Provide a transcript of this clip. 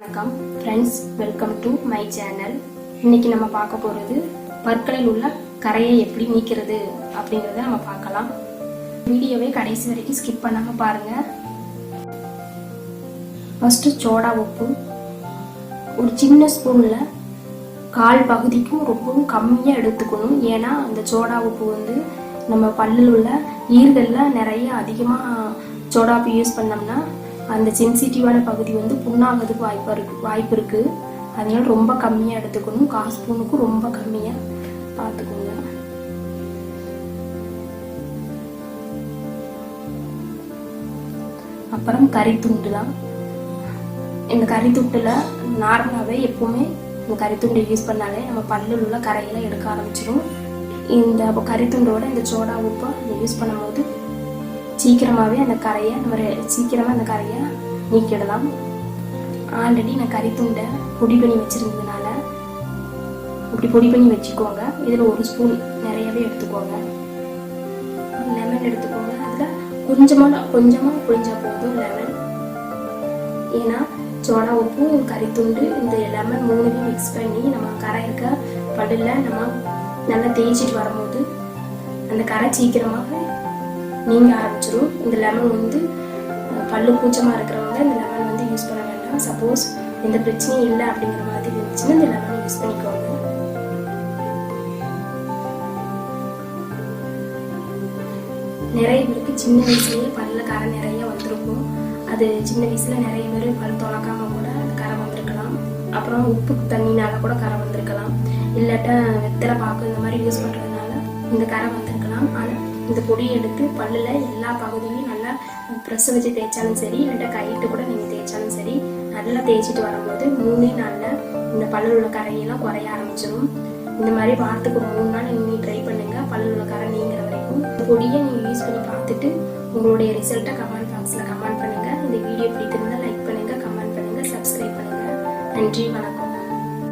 வணக்கம். Friends welcome to my channel இன்னைக்கு நம்ம பார்க்க போகிறது பற்களில் உள்ள கரையை எப்படி நீக்கிறது அப்படிங்கிறத நம்ம பார்க்கலாம். வீடியோவை கடைசி வரைக்கும் ஸ்கிப் பண்ணாமல் பாருங்க. ஃபஸ்ட்டு சோடா உப்பு. ஒரு சின்ன ஸ்பூனில் கால் பகுதிக்கும் ரொம்பவும் கம்மியாக எடுத்துக்கணும். ஏன்னா அந்த சோடா உப்பு வந்து நம்ம பல்லில் உள்ள ஈர்களில் நிறைய அதிகமாக சோடா உப்பு யூஸ் பண்ணோம்னா அந்த சென்சிட்டிவான பகுதி வந்து புண்ணாகிறதுக்கு வாய்ப்பு இருக்கு வாய்ப்பு இருக்கு. அதனால ரொம்ப கம்மியாக எடுத்துக்கணும். காசு ஸ்பூனுக்கும் ரொம்ப கம்மியாக பார்த்துக்கோங்க அப்புறம் கறித்துண்டு தான் இந்த கறித்துண்டில் நார்மலாகவே எப்பவுமே இந்த கறித்துண்டை யூஸ் பண்ணாலே நம்ம பல்லில் உள்ள கரையெல்லாம் எடுக்க ஆரம்பிச்சிடும் இந்த கறி கறித்துண்டோட இந்த சோடா உப்பை யூஸ் பண்ணும்போது சீக்கிரமாகவே அந்த கரையை நம்ம சீக்கிரமாக அந்த கரையை நீக்கிடலாம். ஆல்ரெடி நான் கறித்துண்டை பொடி பண்ணி வச்சுருந்ததுனால இப்படி பொடி பண்ணி வச்சுக்கோங்க. இதில் ஒரு ஸ்பூன் நிறையவே எடுத்துக்கோங்க. லெமன் எடுத்துக்கோங்க. அதில் கொஞ்சமாக கொஞ்சமாக புளிஞ்சா போதும் லெமன் ஏன்னா சோடா உப்பு கறித்துண்டு இந்த லெமன் மூணுமே மிக்ஸ் பண்ணி நம்ம கரை இருக்க பல்லில் நம்ம நல்லா தேய்ச்சிட்டு வரும்போது அந்த கரை சீக்கிரமாக நீங்க ஆரம்பிச்சிடும் இந்த லெமன் வந்து பல்லு கூச்சமாக இருக்கிறவங்க இந்த லெமன் வந்து யூஸ் பண்ண வேண்டாம். சப்போஸ் எந்த பிரச்சனையும் இல்லை அப்படிங்கிற மாதிரி இருந்துச்சுன்னா இந்த லெமன் யூஸ் பண்ணிக்கோங்க. நிறைய பேருக்கு சின்ன வயசுலேயே பல்ல கரை நிறைய வந்திருக்கும். அது சின்ன வயசுல நிறைய பேர் பல் துளக்காம கூட அந்த கரை வந்திருக்கலாம். அப்புறம் உப்பு தண்ணினால கூட கரை வந்திருக்கலாம். இல்லாட்டா வெத்தலை பாக்கு இந்த மாதிரி யூஸ் பண்றதுனால இந்த கரை வந்திருக்கலாம். ஆனால் இந்த பொடியை எடுத்து பல்லில் எல்லா பகுதியும் நல்லா ப்ரெஸ் வச்சு தேய்ச்சாலும் சரி இல்லாட்டா கையிட்டு கூட நீங்கள் தேய்ச்சாலும் சரி நல்லா தேய்ச்சிட்டு வரும்போது மூணே நாளில் இந்த பல்லுல உள்ள கரையெல்லாம் குறைய ஆரம்பிச்சிடும் இந்த மாதிரி வாரத்துக்கு ஒரு மூணு நாள் நீங்கள் ட்ரை பண்ணுங்கள் பல்லுள்ள கரை நீங்கிற வரைக்கும் இந்த பொடியை நீங்கள் யூஸ் பண்ணி பார்த்துட்டு உங்களுடைய ரிசல்ட்டை கமெண்ட் பாக்ஸில் கமெண்ட் பண்ணுங்கள் இந்த வீடியோ பிடித்திருந்தா லைக் பண்ணுங்கள் கமெண்ட் பண்ணுங்கள் சப்ஸ்கிரைப் பண்ணுங்கள் நன்றி வணக்கம்.